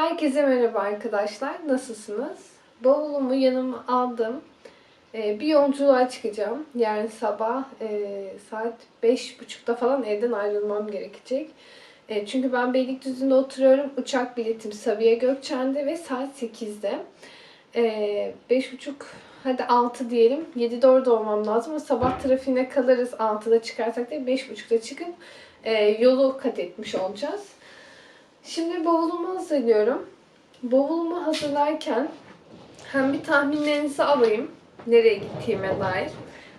Herkese merhaba arkadaşlar. Nasılsınız? Bavulumu yanıma aldım. Ee, bir yolculuğa çıkacağım. Yarın sabah e, saat 5.30'da falan evden ayrılmam gerekecek. E, çünkü ben Beylikdüzü'nde oturuyorum. Uçak biletim Sabiha Gökçen'de ve saat 8'de. E, 5.30 hadi 6 diyelim. 7'de orada olmam lazım. Ama sabah trafiğine kalırız 6'da çıkarsak da 5.30'da çıkıp e, yolu kat etmiş olacağız. Şimdi bavulumu hazırlıyorum. Bavulumu hazırlarken hem bir tahminlerinizi alayım nereye gittiğime dair.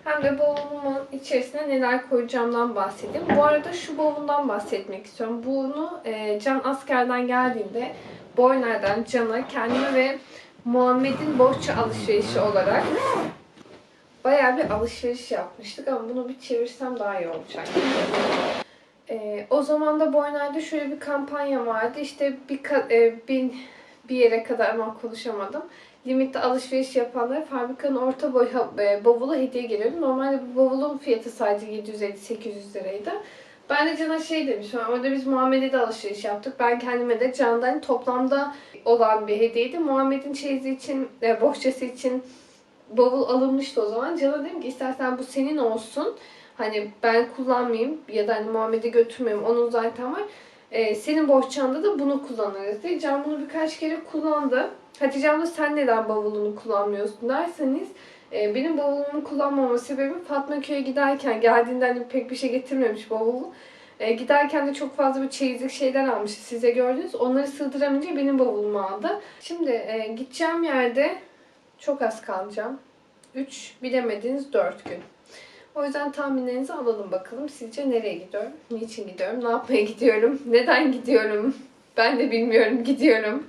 Hem de bavulumun içerisine neler koyacağımdan bahsedeyim. Bu arada şu bavuldan bahsetmek istiyorum. Bunu e, Can askerden geldiğinde Boyner'den Can'a kendime ve Muhammed'in borçlu alışverişi olarak bayağı bir alışveriş yapmıştık ama bunu bir çevirsem daha iyi olacak. Ee, o zaman da Boyner'de şöyle bir kampanya vardı. İşte bir e, bin bir yere kadar ama konuşamadım. Limitte alışveriş yapanlara fabrikanın orta boy e, bavulu hediye geliyordu. Normalde bu bavulun fiyatı sadece 750-800 liraydı. Ben de Can'a şey demiştim. Orada biz Muhammed'e de alışveriş yaptık. Ben kendime de Can'dan toplamda olan bir hediyeydi. Muhammed'in çeyizi için, e, bohçası için bavul alınmıştı o zaman. Can'a dedim ki istersen bu senin olsun. Hani ben kullanmayayım ya da hani Muhammed'e götürmeyeyim. Onun zaten var. Ee, senin bohçanda da bunu kullanırız diye. Can bunu birkaç kere kullandı. Hatice abla sen neden bavulunu kullanmıyorsun derseniz e, benim bavulumu kullanmama sebebim Fatma köye giderken geldiğinde hani pek bir şey getirmemiş bavulu. E, giderken de çok fazla bir çeyizlik şeyler almış. Size gördünüz. Onları sığdıramayınca benim bavulumu aldı. Şimdi e, gideceğim yerde çok az kalacağım. 3 bilemediniz 4 gün. O yüzden tahminlerinizi alalım bakalım. Sizce nereye gidiyorum? Niçin gidiyorum? Ne yapmaya gidiyorum? Neden gidiyorum? Ben de bilmiyorum. Gidiyorum.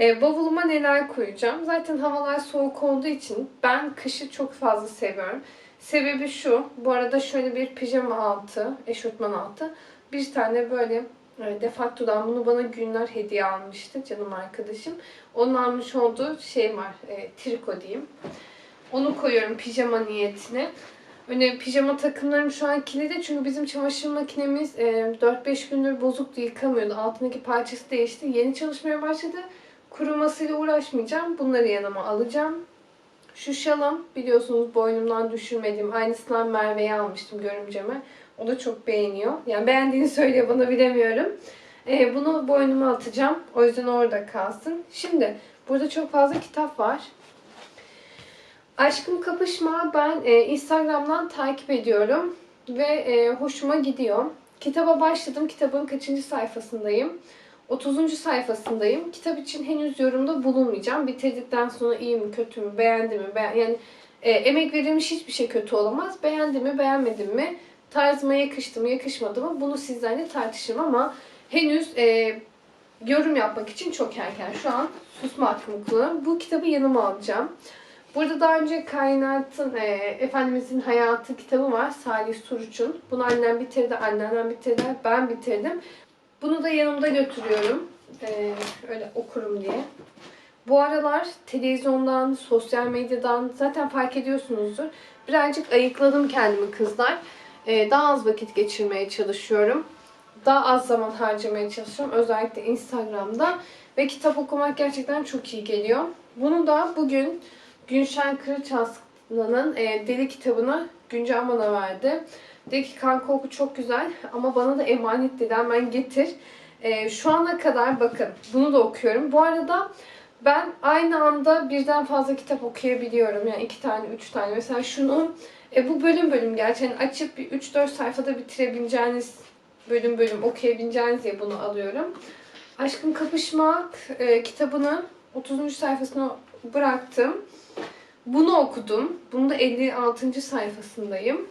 E, bavuluma neler koyacağım? Zaten havalar soğuk olduğu için ben kışı çok fazla seviyorum. Sebebi şu. Bu arada şöyle bir pijama altı, eşofman altı. Bir tane böyle e, defaktodan bunu bana günler hediye almıştı canım arkadaşım. Onun almış olduğu şey var. E, triko diyeyim. Onu koyuyorum pijama niyetine. Öyle pijama takımlarım şu an kilidi çünkü bizim çamaşır makinemiz e, 4-5 gündür bozuktu yıkamıyordu. Altındaki parçası değişti. Yeni çalışmaya başladı. Kurumasıyla uğraşmayacağım. Bunları yanıma alacağım. Şu şalım biliyorsunuz boynumdan düşürmediğim aynısından Merve'ye almıştım görümceme. O da çok beğeniyor. Yani beğendiğini söylüyor bana bilemiyorum. E, bunu boynuma atacağım. O yüzden orada kalsın. Şimdi burada çok fazla kitap var. Aşkım Kapışma ben e, Instagram'dan takip ediyorum ve e, hoşuma gidiyor. Kitaba başladım. Kitabın kaçıncı sayfasındayım? 30. sayfasındayım. Kitap için henüz yorumda bulunmayacağım. Bitirdikten sonra iyi mi, kötü mü, beğendim mi? Beğen yani e, emek verilmiş hiçbir şey kötü olamaz. Beğendim mi, beğenmedim mi? Tarzıma yakıştı mı, yakışmadı mı? Bunu sizlerle tartışırım ama henüz e, yorum yapmak için çok erken. Şu an susma hakkımı kullanıyorum. Bu kitabı yanıma alacağım. Burada daha önce Kainat'ın, e, Efendimizin Hayatı kitabı var. Salih Suruç'un. Bunu annem bitirdi, annemden bitirdi, ben bitirdim. Bunu da yanımda götürüyorum. E, öyle okurum diye. Bu aralar televizyondan, sosyal medyadan zaten fark ediyorsunuzdur. Birazcık ayıkladım kendimi kızlar. E, daha az vakit geçirmeye çalışıyorum. Daha az zaman harcamaya çalışıyorum. Özellikle Instagram'da. Ve kitap okumak gerçekten çok iyi geliyor. Bunu da bugün Günşen Kırıçaslı'nın e, Deli kitabını Güncel bana verdi. Dedi ki kanka oku çok güzel ama bana da emanet dedi hemen getir. E, şu ana kadar bakın bunu da okuyorum. Bu arada ben aynı anda birden fazla kitap okuyabiliyorum. Yani iki tane, üç tane. Mesela şunu e, bu bölüm bölüm gerçi yani açıp bir 3-4 sayfada bitirebileceğiniz bölüm bölüm okuyabileceğiniz diye bunu alıyorum. Aşkım Kapışmak e, kitabını 30. sayfasına bıraktım. Bunu okudum. Bunu da 56. sayfasındayım.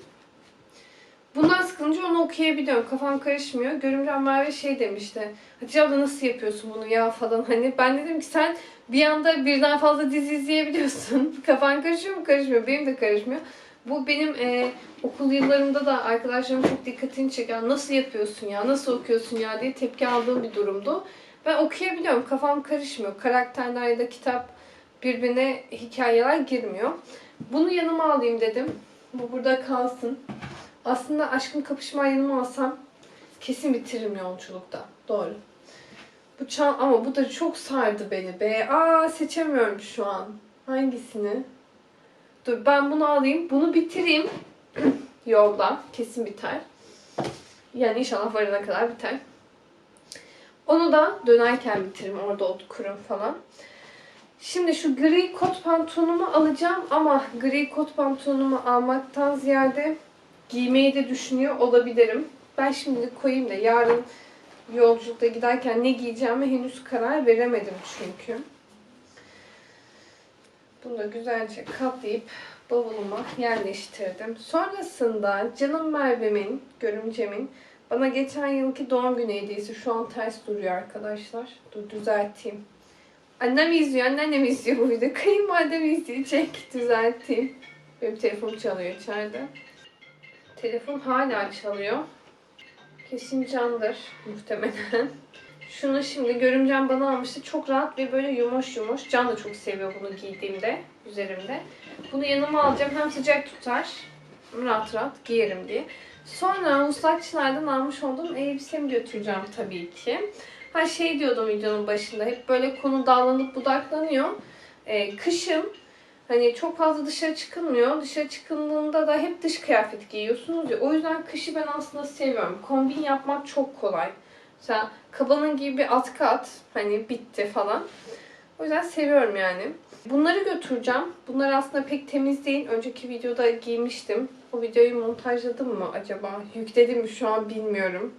Bundan sıkılınca onu okuyabiliyorum. Kafam karışmıyor. Görümcem Merve şey demişti. Hatice abla nasıl yapıyorsun bunu ya falan. Hani ben dedim ki sen bir anda birden fazla dizi izleyebiliyorsun. Kafan karışıyor mu? Karışmıyor. Benim de karışmıyor. Bu benim e, okul yıllarımda da arkadaşlarım çok dikkatini çeken nasıl yapıyorsun ya, nasıl okuyorsun ya diye tepki aldığım bir durumdu. Ben okuyabiliyorum. Kafam karışmıyor. Karakterler ya da kitap birbirine hikayeler girmiyor. Bunu yanıma alayım dedim. Bu burada kalsın. Aslında aşkım kapışma yanıma alsam kesin bitiririm yolculukta. Doğru. Bu çan ama bu da çok sardı beni be. Aa seçemiyorum şu an. Hangisini? Dur ben bunu alayım. Bunu bitireyim. Yolda. Kesin biter. Yani inşallah varana kadar biter. Onu da dönerken bitiririm. Orada otururum falan. Şimdi şu gri kot pantolonumu alacağım ama gri kot pantolonumu almaktan ziyade giymeyi de düşünüyor olabilirim. Ben şimdi koyayım da yarın yolculukta giderken ne giyeceğime henüz karar veremedim çünkü. Bunu da güzelce katlayıp bavuluma yerleştirdim. Sonrasında canım Merve'min, görümcemin bana geçen yılki doğum günü hediyesi şu an ters duruyor arkadaşlar. Dur düzelteyim. Annem izliyor, anneannem izliyor bu videoyu. Kayınvalidem izleyecek. Düzelteyim. Benim telefon çalıyor içeride. Telefon hala çalıyor. Kesin candır muhtemelen. Şunu şimdi görümcem bana almıştı. Çok rahat ve böyle yumuş yumuş. Can da çok seviyor bunu giydiğimde, üzerimde. Bunu yanıma alacağım. Hem sıcak tutar, rahat rahat giyerim diye. Sonra Muslakçılar'dan almış olduğum elbisemi götüreceğim tabii ki. Ha şey diyordum videonun başında. Hep böyle konu dallanıp budaklanıyor. Ee, kışım Hani çok fazla dışarı çıkılmıyor. Dışarı çıkıldığında da hep dış kıyafet giyiyorsunuz ya. O yüzden kışı ben aslında seviyorum. Kombin yapmak çok kolay. Mesela kabanın gibi bir atkı at. Hani bitti falan. O yüzden seviyorum yani. Bunları götüreceğim. Bunlar aslında pek temiz değil. Önceki videoda giymiştim. O videoyu montajladım mı acaba? Yükledim mi şu an bilmiyorum.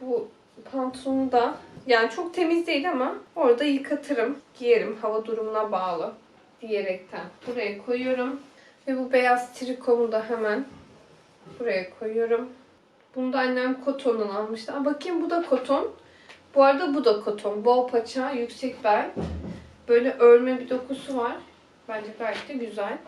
Bu pantolonu da yani çok temiz değil ama orada yıkatırım. Giyerim. Hava durumuna bağlı diyerekten buraya koyuyorum. Ve bu beyaz trikomu da hemen buraya koyuyorum. Bunu da annem kotondan almıştı. Aa, bakayım bu da koton. Bu arada bu da koton. Bol paça, yüksek bel. Böyle örme bir dokusu var. Bence gayet de güzel.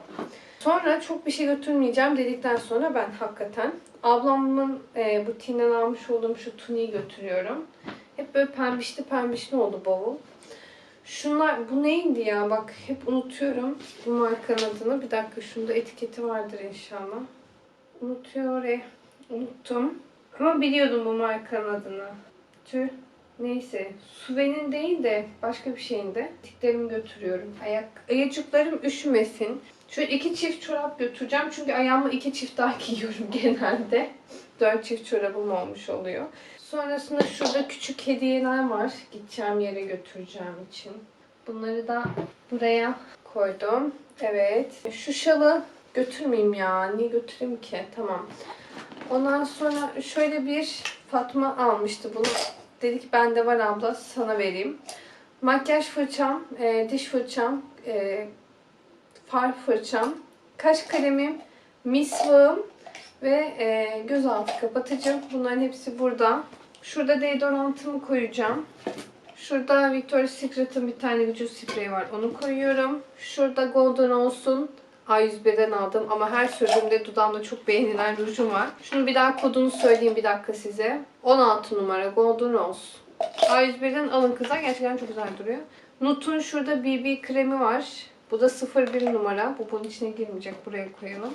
Sonra çok bir şey götürmeyeceğim dedikten sonra ben hakikaten ablamın e, butiğinden almış olduğum şu tuniği götürüyorum. Hep böyle pembişli pembişli oldu bavul. Şunlar bu neydi ya? Bak hep unutuyorum bu markanın adını. Bir dakika şunda etiketi vardır inşallah. Unutuyor e. Unuttum. Ama biliyordum bu markanın adını. Tüh. Neyse. Suve'nin değil de başka bir şeyin de tiklerimi götürüyorum. Ayak, ayacıklarım üşümesin. Şöyle iki çift çorap götüreceğim. Çünkü ayağıma iki çift daha giyiyorum genelde. Dört çift çorabım olmuş oluyor. Sonrasında şurada küçük hediyeler var. Gideceğim yere götüreceğim için. Bunları da buraya koydum. Evet. Şu şalı götürmeyeyim ya. Niye götüreyim ki? Tamam. Ondan sonra şöyle bir Fatma almıştı bunu. Dedi ki bende var abla sana vereyim. Makyaj fırçam, e, diş fırçam, e, far fırçam, kaş kalemim, misvağım ve e, gözaltı kapatıcım. Bunların hepsi burada. Şurada deodorantımı koyacağım. Şurada Victoria's Secret'ın bir tane vücut spreyi var. Onu koyuyorum. Şurada Golden olsun. A101'den aldım ama her sürdüğümde dudağımda çok beğenilen rujum var. Şunu bir daha kodunu söyleyeyim bir dakika size. 16 numara Golden Rose. A101'den alın kızlar. Gerçekten çok güzel duruyor. Nute'un şurada BB kremi var. Bu da 01 numara. Bu bunun içine girmeyecek. Buraya koyalım.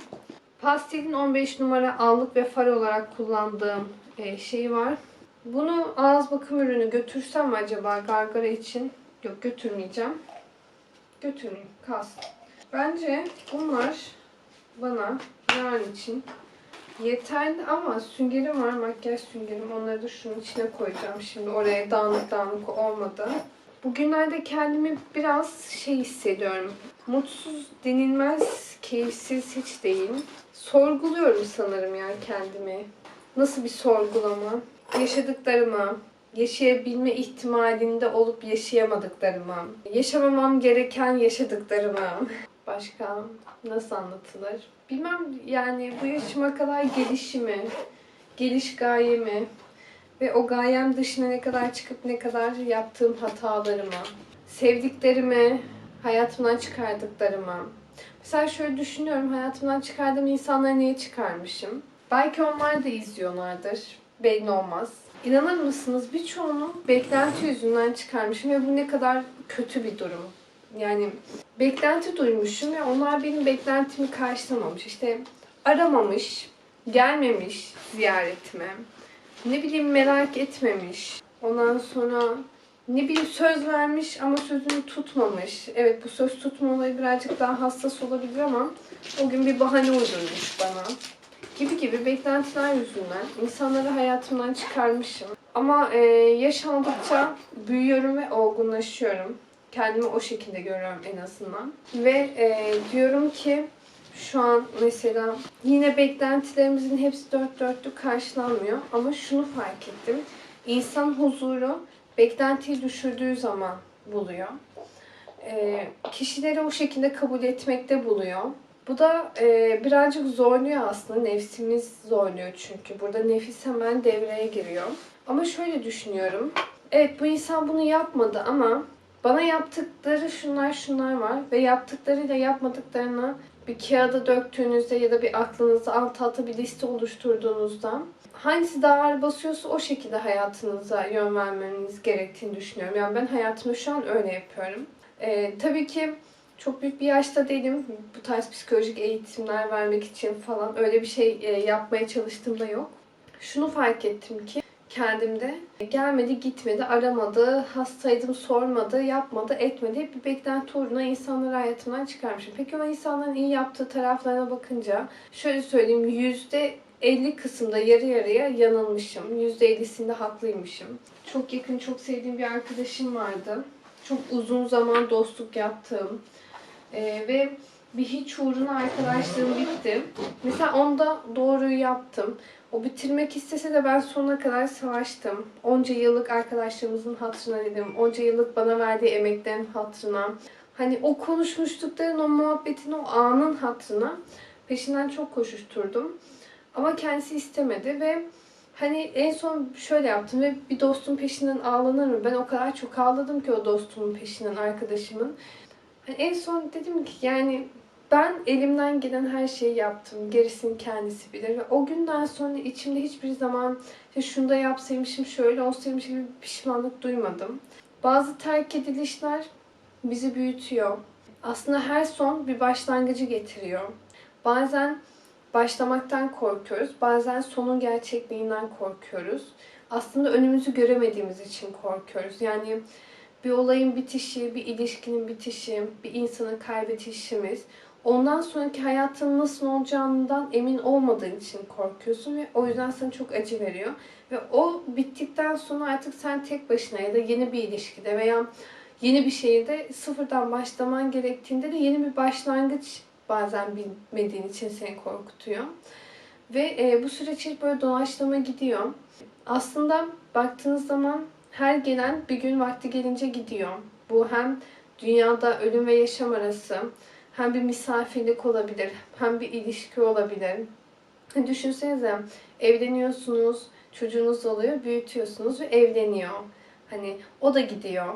Pastel'in 15 numara allık ve far olarak kullandığım e, şey var. Bunu ağız bakım ürünü götürsem mi acaba gargara için? Yok götürmeyeceğim. Götürmeyeyim. Kalsın. Bence bunlar bana yarın için yeterli ama süngerim var. Makyaj süngerim. Onları da şunun içine koyacağım. Şimdi oraya dağınık dağınık olmadı. Bugünlerde kendimi biraz şey hissediyorum. Mutsuz denilmez, keyifsiz hiç değil. Sorguluyorum sanırım ya kendimi. Nasıl bir sorgulama? Yaşadıklarımı, yaşayabilme ihtimalinde olup yaşayamadıklarımı, yaşamamam gereken yaşadıklarımı. Başka nasıl anlatılır? Bilmem yani bu yaşıma kadar gelişimi, geliş gayemi ve o gayem dışına ne kadar çıkıp ne kadar yaptığım hatalarımı, sevdiklerimi, hayatımdan çıkardıklarımı. Mesela şöyle düşünüyorum, hayatımdan çıkardığım insanları niye çıkarmışım? Belki onlar da izliyorlardır. Belli olmaz. İnanır mısınız birçoğunu beklenti yüzünden çıkarmışım ve bu ne kadar kötü bir durum. Yani beklenti duymuşum ve onlar benim beklentimi karşılamamış. İşte aramamış, gelmemiş ziyaretime. Ne bileyim merak etmemiş. Ondan sonra ne bileyim söz vermiş ama sözünü tutmamış. Evet bu söz tutma olayı birazcık daha hassas olabilir ama o gün bir bahane uydurmuş bana. Gibi gibi beklentiler yüzünden insanları hayatımdan çıkarmışım. Ama e, yaş büyüyorum ve olgunlaşıyorum. Kendimi o şekilde görüyorum en azından. Ve e, diyorum ki şu an mesela yine beklentilerimizin hepsi dört dörtlük karşılanmıyor. Ama şunu fark ettim. İnsan huzuru beklentiyi düşürdüğü zaman buluyor. E, kişileri o şekilde kabul etmekte buluyor. Bu da e, birazcık zorluyor aslında. Nefsimiz zorluyor çünkü. Burada nefis hemen devreye giriyor. Ama şöyle düşünüyorum. Evet bu insan bunu yapmadı ama bana yaptıkları şunlar şunlar var ve yaptıklarıyla yapmadıklarını bir kağıda döktüğünüzde ya da bir aklınızda alt alta bir liste oluşturduğunuzda hangisi daha ağır basıyorsa o şekilde hayatınıza yön vermeniz gerektiğini düşünüyorum. Yani ben hayatımda şu an öyle yapıyorum. Ee, tabii ki çok büyük bir yaşta değilim. Bu tarz psikolojik eğitimler vermek için falan öyle bir şey e, yapmaya çalıştığımda yok. Şunu fark ettim ki kendimde gelmedi, gitmedi, aramadı, hastaydım, sormadı, yapmadı, etmedi. Hep bir beklenti uğruna insanları hayatımdan çıkarmışım. Peki o insanların iyi yaptığı taraflarına bakınca şöyle söyleyeyim yüzde 50 kısımda yarı yarıya yanılmışım. %50'sinde haklıymışım. Çok yakın, çok sevdiğim bir arkadaşım vardı. Çok uzun zaman dostluk yaptığım ee, ve bir hiç uğruna arkadaşlığım bitti. Mesela onda doğruyu yaptım. O bitirmek istese de ben sonuna kadar savaştım. Onca yıllık arkadaşlarımızın hatırına dedim. Onca yıllık bana verdiği emeklerin hatırına. Hani o konuşmuşlukların, o muhabbetin, o anın hatırına peşinden çok koşuşturdum. Ama kendisi istemedi ve hani en son şöyle yaptım ve bir dostum peşinden ağlanır mı? Ben o kadar çok ağladım ki o dostumun peşinden, arkadaşımın. Hani en son dedim ki yani ben elimden gelen her şeyi yaptım. Gerisini kendisi bilir. Ve o günden sonra içimde hiçbir zaman işte şunu da yapsaymışım, şöyle olsaymış gibi pişmanlık duymadım. Bazı terk edilişler bizi büyütüyor. Aslında her son bir başlangıcı getiriyor. Bazen başlamaktan korkuyoruz. Bazen sonun gerçekliğinden korkuyoruz. Aslında önümüzü göremediğimiz için korkuyoruz. Yani bir olayın bitişi, bir ilişkinin bitişi, bir insanın kaybedişimiz ondan sonraki hayatın nasıl olacağından emin olmadığın için korkuyorsun ve o yüzden sana çok acı veriyor. Ve o bittikten sonra artık sen tek başına ya da yeni bir ilişkide veya yeni bir şehirde sıfırdan başlaman gerektiğinde de yeni bir başlangıç bazen bilmediğin için seni korkutuyor. Ve e, bu süreç hep böyle doğaçlama gidiyor. Aslında baktığınız zaman her gelen bir gün vakti gelince gidiyor. Bu hem dünyada ölüm ve yaşam arası, hem bir misafirlik olabilir, hem bir ilişki olabilir. Düşünsenize evleniyorsunuz, çocuğunuz oluyor, büyütüyorsunuz ve evleniyor. Hani o da gidiyor.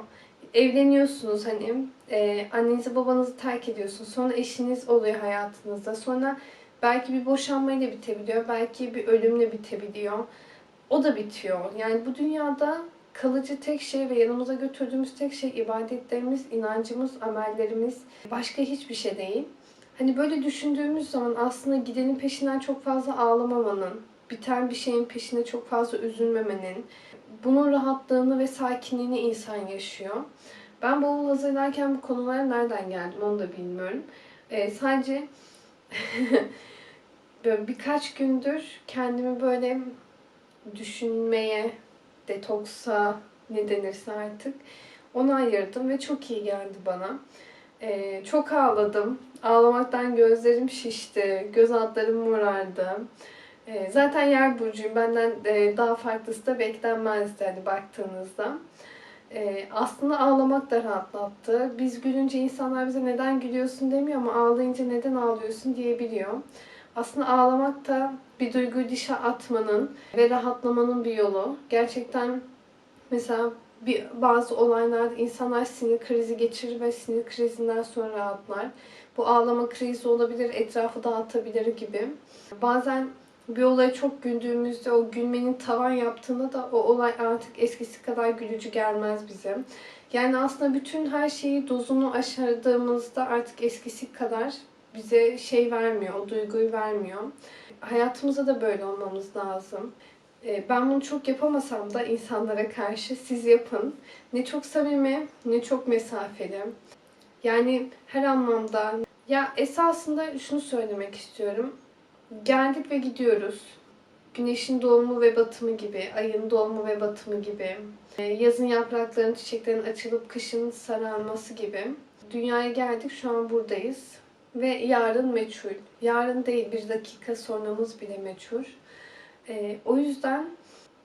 Evleniyorsunuz hani e, annenizi babanızı terk ediyorsunuz. Sonra eşiniz oluyor hayatınızda. Sonra belki bir boşanmayla bitebiliyor. Belki bir ölümle bitebiliyor. O da bitiyor. Yani bu dünyada kalıcı tek şey ve yanımıza götürdüğümüz tek şey ibadetlerimiz, inancımız, amellerimiz. Başka hiçbir şey değil. Hani böyle düşündüğümüz zaman aslında gidenin peşinden çok fazla ağlamamanın, biten bir şeyin peşine çok fazla üzülmemenin, bunun rahatlığını ve sakinliğini insan yaşıyor. Ben bavul hazırlarken bu konulara nereden geldim onu da bilmiyorum. Ee, sadece böyle birkaç gündür kendimi böyle düşünmeye, detoksa ne denirse artık onu ayırdım ve çok iyi geldi bana. Ee, çok ağladım. Ağlamaktan gözlerim şişti, göz altlarım morardı. Ee, zaten yer burcuyum. Benden e, daha farklısı da beklenmezdi hani baktığınızda. Ee, aslında ağlamak da rahatlattı. Biz gülünce insanlar bize neden gülüyorsun demiyor ama ağlayınca neden ağlıyorsun diyebiliyor. Aslında ağlamak da bir duyguyu dışa atmanın ve rahatlamanın bir yolu. Gerçekten mesela bir bazı olaylarda insanlar sinir krizi geçirir ve sinir krizinden sonra rahatlar. Bu ağlama krizi olabilir, etrafı dağıtabilir gibi. Bazen bir olaya çok güldüğümüzde o gülmenin tavan yaptığında da o olay artık eskisi kadar gülücü gelmez bize. Yani aslında bütün her şeyi dozunu aşardığımızda artık eskisi kadar bize şey vermiyor, o duyguyu vermiyor. Hayatımızda da böyle olmamız lazım. E, Ben bunu çok yapamasam da insanlara karşı siz yapın. Ne çok samimi, ne çok mesafeli. Yani her anlamda. Ya esasında şunu söylemek istiyorum. Geldik ve gidiyoruz. Güneşin doğumu ve batımı gibi, ayın doğumu ve batımı gibi, e, yazın yaprakların, çiçeklerin açılıp kışın sararması gibi. Dünyaya geldik, şu an buradayız. Ve yarın meçhul. Yarın değil, bir dakika sonramız bile meçhul. E, o yüzden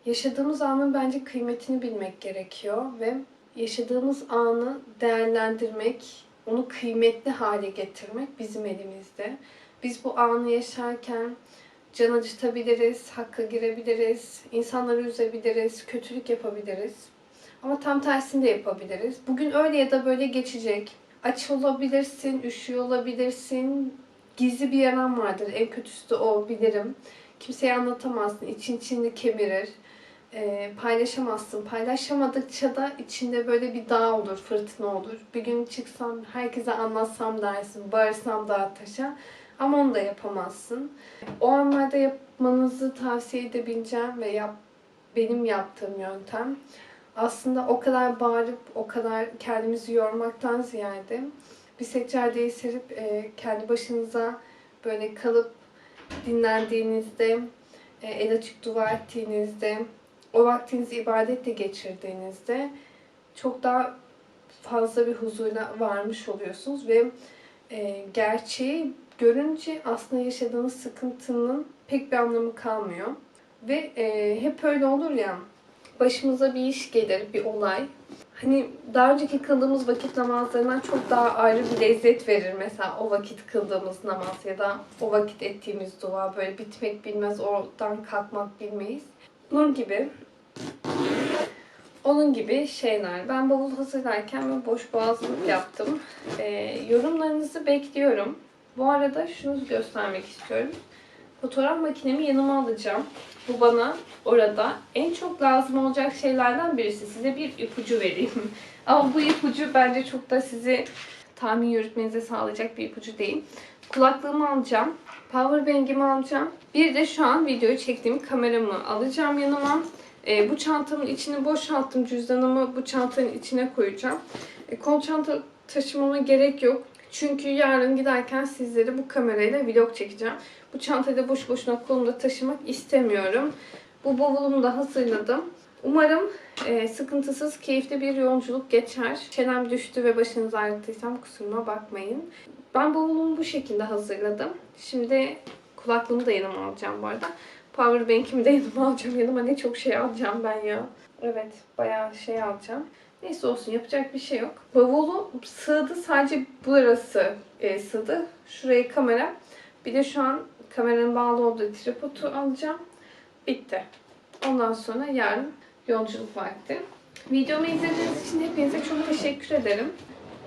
yaşadığımız anın bence kıymetini bilmek gerekiyor ve yaşadığımız anı değerlendirmek, onu kıymetli hale getirmek bizim elimizde. Biz bu anı yaşarken can acıtabiliriz, hakka girebiliriz, insanları üzebiliriz, kötülük yapabiliriz. Ama tam tersini de yapabiliriz. Bugün öyle ya da böyle geçecek. Aç olabilirsin, üşüyor olabilirsin. Gizli bir yaran vardır. En kötüsü de o bilirim. Kimseye anlatamazsın. İçin içini kemirir. Ee, paylaşamazsın. Paylaşamadıkça da içinde böyle bir dağ olur, fırtına olur. Bir gün çıksam, herkese anlatsam dersin, bağırsam dağa taşa. Ama onu da yapamazsın. O anlarda yapmanızı tavsiye edebileceğim ve yap, benim yaptığım yöntem aslında o kadar bağırıp o kadar kendimizi yormaktan ziyade bir seccadeyi serip e, kendi başınıza böyle kalıp dinlendiğinizde, e, el açık dua ettiğinizde, o vaktinizi ibadetle geçirdiğinizde çok daha fazla bir huzurla varmış oluyorsunuz ve e, gerçeği görünce aslında yaşadığınız sıkıntının pek bir anlamı kalmıyor. Ve e, hep öyle olur ya, başımıza bir iş gelir, bir olay. Hani daha önceki kıldığımız vakit namazlarından çok daha ayrı bir lezzet verir. Mesela o vakit kıldığımız namaz ya da o vakit ettiğimiz dua böyle bitmek bilmez, oradan kalkmak bilmeyiz. Bunun gibi onun gibi şeyler. Ben bavul hazırlarken boş boğazlık yaptım. Ee, yorumlarınızı bekliyorum. Bu arada şunu göstermek istiyorum. Fotoğraf makinemi yanıma alacağım. Bu bana orada en çok lazım olacak şeylerden birisi. Size bir ipucu vereyim. Ama bu ipucu bence çok da sizi tahmin yürütmenize sağlayacak bir ipucu değil. Kulaklığımı alacağım. Powerbank'imi alacağım. Bir de şu an videoyu çektiğim kameramı alacağım yanıma. E, bu çantamın içini boşalttım. Cüzdanımı bu çantanın içine koyacağım. E, kol çanta taşımama gerek yok. Çünkü yarın giderken sizlere bu kamerayla vlog çekeceğim. Bu çantayı da boş boşuna kolumda taşımak istemiyorum. Bu bavulumu da hazırladım. Umarım e, sıkıntısız, keyifli bir yolculuk geçer. Çenem düştü ve başınızı ağrıttıysam kusuruma bakmayın. Ben bavulumu bu şekilde hazırladım. Şimdi kulaklığımı da yanıma alacağım bu arada. Powerbank'imi de yanıma alacağım. Yanıma ne çok şey alacağım ben ya. Evet, bayağı şey alacağım. Neyse olsun yapacak bir şey yok. Bavulu sığdı sadece burası e, sığdı. Şuraya kamera. Bir de şu an kameranın bağlı olduğu tripodu alacağım. Bitti. Ondan sonra yarın yolculuk vakti. Videomu izlediğiniz için hepinize çok teşekkür ederim.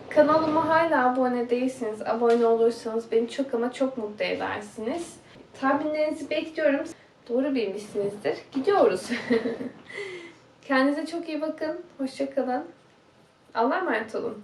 Kanalıma hala abone değilseniz, abone olursanız beni çok ama çok mutlu edersiniz. Tahminlerinizi bekliyorum. Doğru bilmişsinizdir. Gidiyoruz. Kendinize çok iyi bakın. Hoşçakalın. Allah'a emanet olun.